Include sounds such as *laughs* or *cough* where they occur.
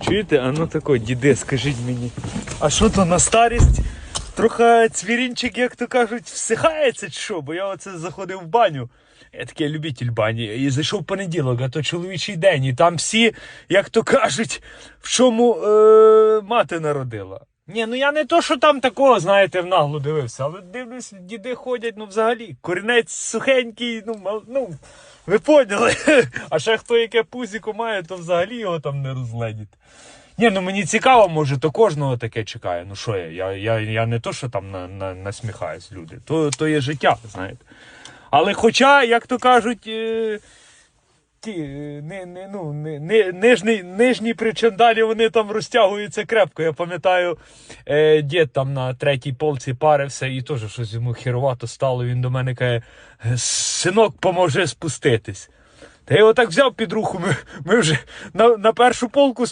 Чуєте, а ну тако, діди, скажіть мені. А що то на старість? Трохи цвірінчик, як то кажуть, всихається чи що? Бо я оце заходив в баню. Я такий любитель бані. І зайшов понеділок, а то чоловічий день. І там всі, як то кажуть, в чому е- мати народила. Ні, ну я не то, що там такого, знаєте, в наглу дивився, але дивлюсь, діди ходять, ну взагалі, корінець сухенький, ну, ну ви поняли. *laughs* А ще хто яке пузіко має, то взагалі його там не розгледіти. Ні, ну мені цікаво, може, то кожного таке чекає. Ну що я? Я, я, я не то, що там на, на, насміхаюсь люди. То, то є життя, знаєте. Але хоча, як то кажуть, е, ті, не, не, ну, не, не, нижні, нижні причандалі вони там розтягуються крепко. Я пам'ятаю, е, дід там на третій полці парився і теж щось йому херувато стало. Він до мене каже: синок, поможи спуститись. Та я його так взяв під руку. Ми, ми вже на, на першу полку